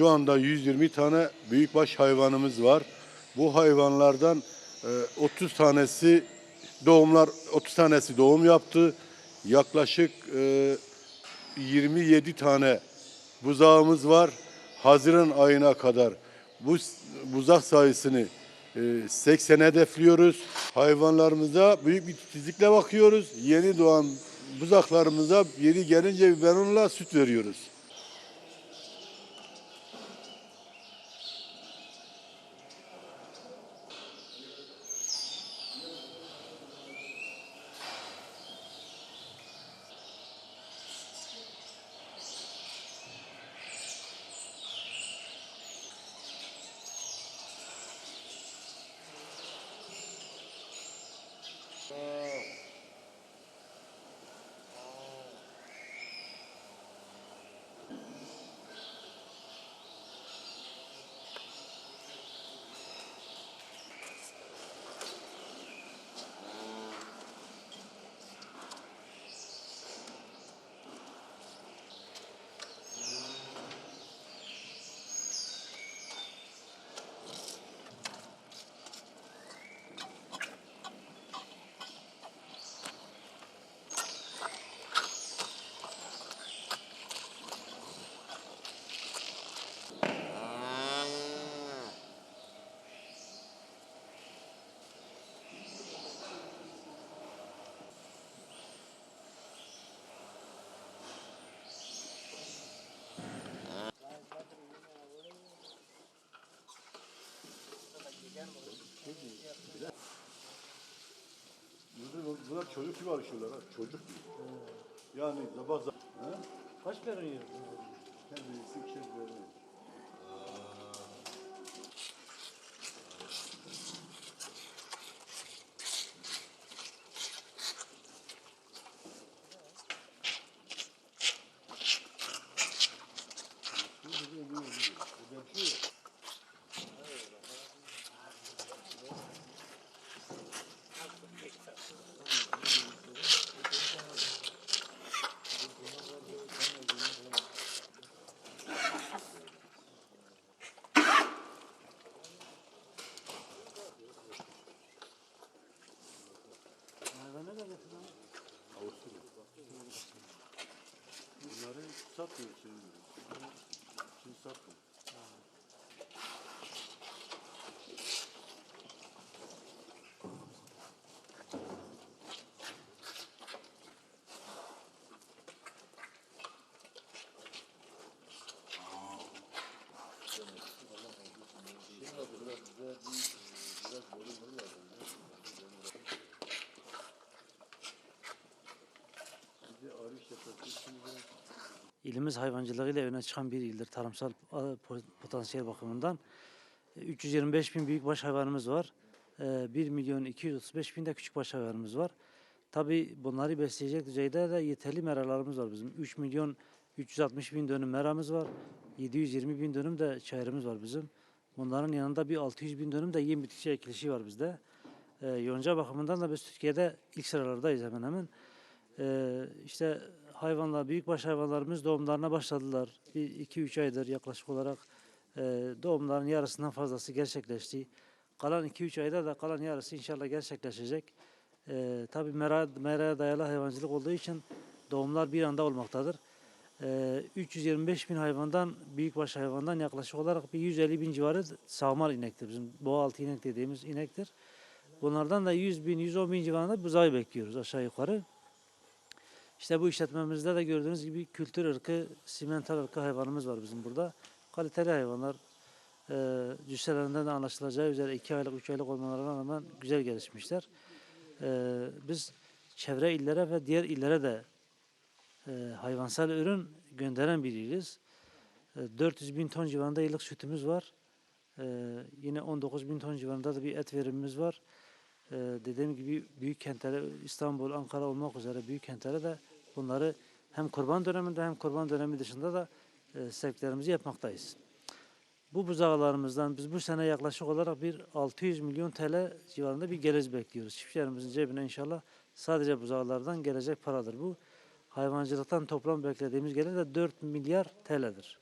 Şu anda 120 tane büyükbaş hayvanımız var. Bu hayvanlardan e, 30 tanesi doğumlar 30 tanesi doğum yaptı. Yaklaşık e, 27 tane buzağımız var. Haziran ayına kadar bu buzak sayısını e, 80'e hedefliyoruz. Hayvanlarımıza büyük bir titizlikle bakıyoruz. Yeni doğan buzaklarımıza yeri gelince biberonla süt veriyoruz. Bunlar çocuk gibi alışıyorlar ha. Çocuk gibi. Yani sabah. Kaç verin yiyor? Kendisi şey vermiyor. Avusturya. Bunları satmıyor şimdi. Şimdi satmıyor. Bir de arı şefkati şimdi İlimiz hayvancılığıyla öne çıkan bir ildir tarımsal po- potansiyel bakımından. E, 325 bin büyükbaş hayvanımız var. E, 1 milyon 235 bin de küçükbaş hayvanımız var. Tabii bunları besleyecek düzeyde de yeterli meralarımız var bizim. 3 milyon 360 bin dönüm meramız var. 720 bin dönüm de çayırımız var bizim. Bunların yanında bir 600 bin dönüm de yem bitki ekilişi var bizde. E, yonca bakımından da biz Türkiye'de ilk sıralardayız hemen hemen. Ee, işte hayvanlar, büyükbaş hayvanlarımız doğumlarına başladılar. Bir iki üç aydır yaklaşık olarak e, doğumların yarısından fazlası gerçekleşti. Kalan iki üç ayda da kalan yarısı inşallah gerçekleşecek. Ee, tabii mera, meraya dayalı hayvancılık olduğu için doğumlar bir anda olmaktadır. Ee, 325 bin hayvandan, büyükbaş hayvandan yaklaşık olarak bir 150 bin civarı sağmal inektir. Bizim boğa altı inek dediğimiz inektir. Bunlardan da 100 bin, 110 bin civarında buzağı bekliyoruz aşağı yukarı. İşte bu işletmemizde de gördüğünüz gibi kültür ırkı, simental ırkı hayvanımız var bizim burada. Kaliteli hayvanlar. E, cüsselerinden de anlaşılacağı üzere 2 aylık, 3 aylık olmalarına rağmen güzel gelişmişler. E, biz çevre illere ve diğer illere de e, hayvansal ürün gönderen bir iliz. E, 400 bin ton civarında yıllık sütümüz var. E, yine 19 bin ton civarında da bir et verimimiz var. Ee, dediğim gibi büyük kentlere İstanbul, Ankara olmak üzere büyük kentlere de bunları hem kurban döneminde hem kurban dönemi dışında da e, sevklerimizi yapmaktayız. Bu buzağlarımızdan biz bu sene yaklaşık olarak bir 600 milyon TL civarında bir gelir bekliyoruz. Çiftçilerimizin cebine inşallah sadece buzağlardan gelecek paradır bu. Hayvancılıktan toplam beklediğimiz gelir de 4 milyar TL'dir.